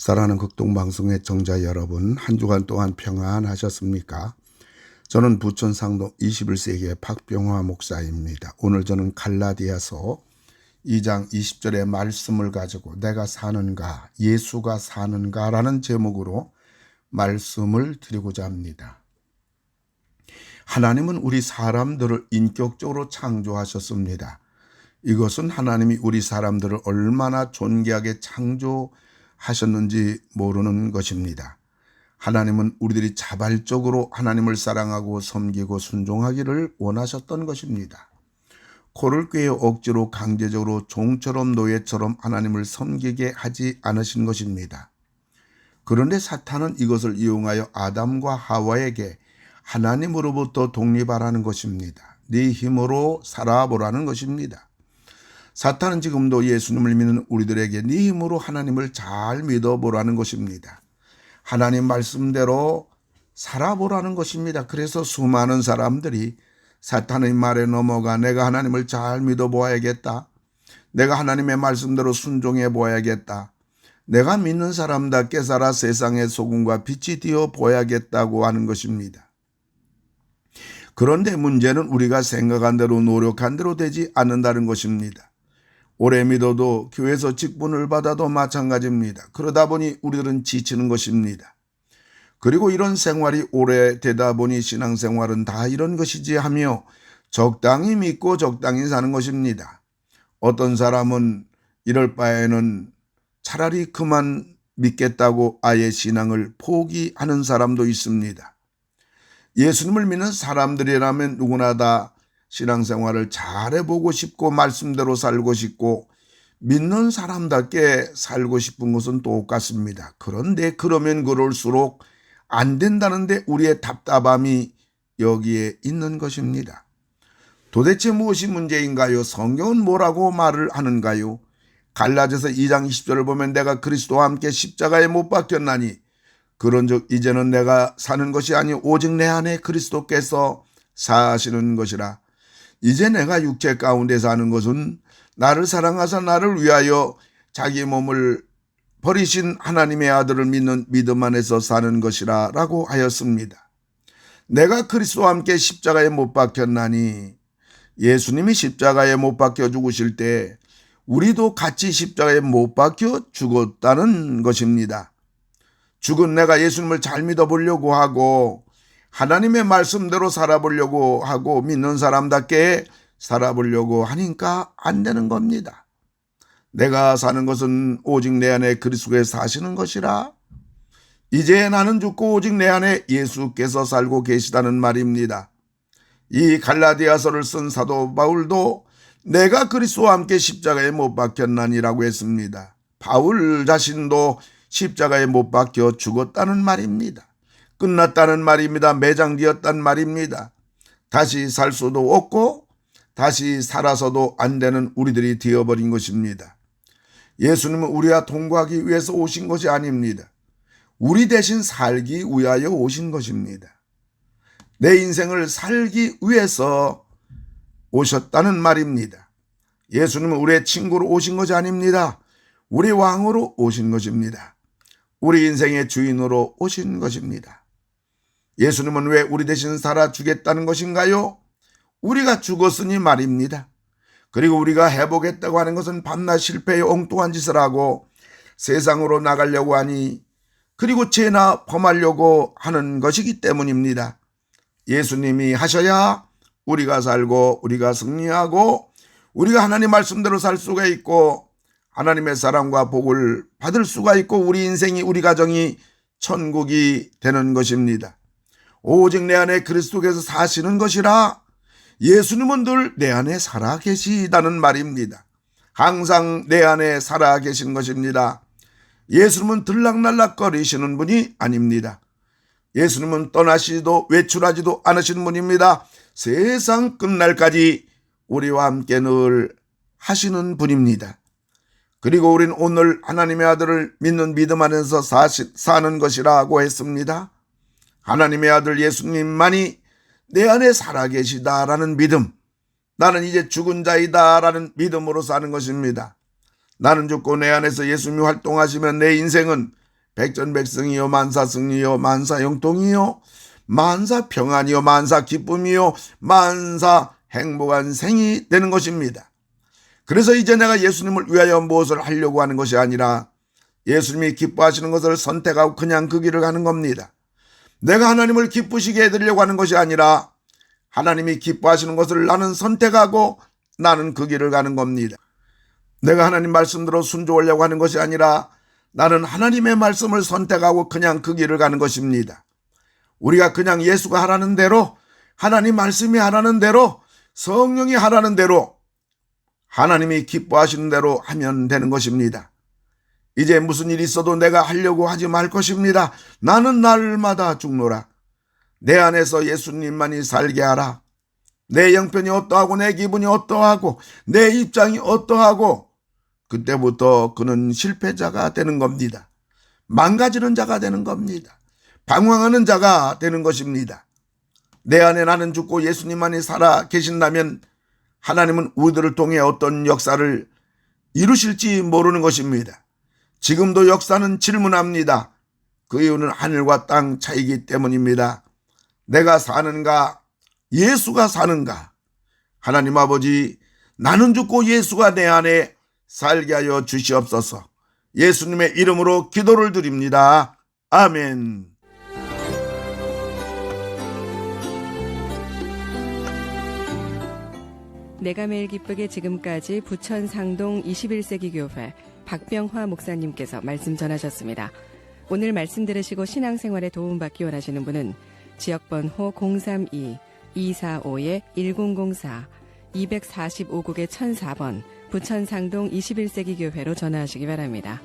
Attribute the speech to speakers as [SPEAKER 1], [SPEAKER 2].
[SPEAKER 1] 사랑하는 극동방송의 정자 여러분, 한 주간 동안 평안하셨습니까? 저는 부천 상도 21세기의 박병화 목사입니다. 오늘 저는 갈라디아서 2장 20절의 말씀을 가지고 내가 사는가, 예수가 사는가 라는 제목으로 말씀을 드리고자 합니다. 하나님은 우리 사람들을 인격적으로 창조하셨습니다. 이것은 하나님이 우리 사람들을 얼마나 존귀하게 창조 하셨는지 모르는 것입니다. 하나님은 우리들이 자발적으로 하나님을 사랑하고 섬기고 순종하기를 원하셨던 것입니다. 코를 꿰어 억지로 강제적으로 종처럼 노예처럼 하나님을 섬기게 하지 않으신 것입니다. 그런데 사탄은 이것을 이용하여 아담과 하와에게 하나님으로부터 독립하라는 것입니다. 네 힘으로 살아보라는 것입니다. 사탄은 지금도 예수님을 믿는 우리들에게 네 힘으로 하나님을 잘 믿어보라는 것입니다. 하나님 말씀대로 살아보라는 것입니다. 그래서 수많은 사람들이 사탄의 말에 넘어가 내가 하나님을 잘 믿어보아야겠다. 내가 하나님의 말씀대로 순종해 보아야겠다. 내가 믿는 사람답게 살아 세상의 소금과 빛이 되어 보야겠다고 하는 것입니다. 그런데 문제는 우리가 생각한 대로 노력한 대로 되지 않는다는 것입니다. 오래 믿어도 교회에서 직분을 받아도 마찬가지입니다. 그러다 보니 우리들은 지치는 것입니다. 그리고 이런 생활이 오래 되다 보니 신앙생활은 다 이런 것이지 하며 적당히 믿고 적당히 사는 것입니다. 어떤 사람은 이럴 바에는 차라리 그만 믿겠다고 아예 신앙을 포기하는 사람도 있습니다. 예수님을 믿는 사람들이라면 누구나 다 신앙생활을 잘해보고 싶고 말씀대로 살고 싶고 믿는 사람답게 살고 싶은 것은 똑같습니다. 그런데 그러면 그럴수록 안 된다는데 우리의 답답함이 여기에 있는 것입니다. 도대체 무엇이 문제인가요? 성경은 뭐라고 말을 하는가요? 갈라져서 2장 20절을 보면 내가 그리스도와 함께 십자가에 못 박혔나니 그런즉 이제는 내가 사는 것이 아니 오직 내 안에 그리스도께서 사시는 것이라 이제 내가 육체 가운데 사는 것은 나를 사랑하사 나를 위하여 자기 몸을 버리신 하나님의 아들을 믿는 믿음 안에서 사는 것이라 라고 하였습니다. 내가 그리스도와 함께 십자가에 못 박혔나니 예수님이 십자가에 못 박혀 죽으실 때 우리도 같이 십자가에 못 박혀 죽었다는 것입니다. 죽은 내가 예수님을 잘 믿어보려고 하고 하나님의 말씀대로 살아보려고 하고 믿는 사람답게 살아보려고 하니까 안 되는 겁니다. 내가 사는 것은 오직 내 안에 그리스도에 사시는 것이라 이제 나는 죽고 오직 내 안에 예수께서 살고 계시다는 말입니다. 이 갈라디아서를 쓴 사도 바울도 내가 그리스도와 함께 십자가에 못 박혔나니라고 했습니다. 바울 자신도 십자가에 못 박혀 죽었다는 말입니다. 끝났다는 말입니다. 매장되었단 말입니다. 다시 살 수도 없고 다시 살아서도 안 되는 우리들이 되어버린 것입니다. 예수님은 우리와 동거하기 위해서 오신 것이 아닙니다. 우리 대신 살기 위하여 오신 것입니다. 내 인생을 살기 위해서 오셨다는 말입니다. 예수님은 우리의 친구로 오신 것이 아닙니다. 우리 왕으로 오신 것입니다. 우리 인생의 주인으로 오신 것입니다. 예수님은 왜 우리 대신 살아 주겠다는 것인가요? 우리가 죽었으니 말입니다. 그리고 우리가 해보겠다고 하는 것은 밤낮 실패의 엉뚱한 짓을 하고 세상으로 나가려고 하니 그리고 죄나 범하려고 하는 것이기 때문입니다. 예수님이 하셔야 우리가 살고 우리가 승리하고 우리가 하나님 말씀대로 살 수가 있고 하나님의 사랑과 복을 받을 수가 있고 우리 인생이 우리 가정이 천국이 되는 것입니다. 오직 내 안에 그리스도께서 사시는 것이라 예수님은 늘 내 안에 살아 계시다는 말입니다. 항상 내 안에 살아 계신 것입니다. 예수님은 들락날락거리시는 분이 아닙니다. 예수님은 떠나시지도 외출하지도 않으시는 분입니다. 세상 끝날까지 우리와 함께 늘 하시는 분입니다. 그리고 우리는 오늘 하나님의 아들을 믿는 믿음 안에서 사시, 사는 것이라고 했습니다. 하나님의 아들 예수님만이 내 안에 살아계시다라는 믿음. 나는 이제 죽은 자이다라는 믿음으로 사는 것입니다. 나는 죽고 내 안에서 예수님이 활동하시면 내 인생은 백전백승이요 만사 승리요 만사 영통이요 만사 평안이요 만사 기쁨이요 만사 행복한 생이 되는 것입니다. 그래서 이제 내가 예수님을 위하여 무엇을 하려고 하는 것이 아니라 예수님이 기뻐하시는 것을 선택하고 그냥 그 길을 가는 겁니다. 내가 하나님을 기쁘시게 해드리려고 하는 것이 아니라 하나님이 기뻐하시는 것을 나는 선택하고 나는 그 길을 가는 겁니다. 내가 하나님 말씀대로 순종하려고 하는 것이 아니라 나는 하나님의 말씀을 선택하고 그냥 그 길을 가는 것입니다. 우리가 그냥 예수가 하라는 대로 하나님 말씀이 하라는 대로 성령이 하라는 대로 하나님이 기뻐하시는 대로 하면 되는 것입니다. 이제 무슨 일이 있어도 내가 하려고 하지 말 것입니다. 나는 날마다 죽노라. 내 안에서 예수님만이 살게 하라. 내 형편이 어떠하고 내 기분이 어떠하고 내 입장이 어떠하고 그때부터 그는 실패자가 되는 겁니다. 망가지는 자가 되는 겁니다. 방황하는 자가 되는 것입니다. 내 안에 나는 죽고 예수님만이 살아 계신다면 하나님은 우리들을 통해 어떤 역사를 이루실지 모르는 것입니다. 지금도 역사는 질문합니다. 그 이유는 하늘과 땅 차이기 때문입니다. 내가 사는가? 예수가 사는가? 하나님 아버지, 나는 죽고 예수가 내 안에 살게 하여 주시옵소서. 예수님의 이름으로 기도를 드립니다. 아멘.
[SPEAKER 2] 내가 매일 기쁘게 지금까지 부천 상동 21세기 교회 박병화 목사님께서 말씀 전하셨습니다. 오늘 말씀 들으시고 신앙생활에 도움받기 원하시는 분은 지역번호 032-245-1004 245국의 1004번 부천 상동 21세기 교회로 전화하시기 바랍니다.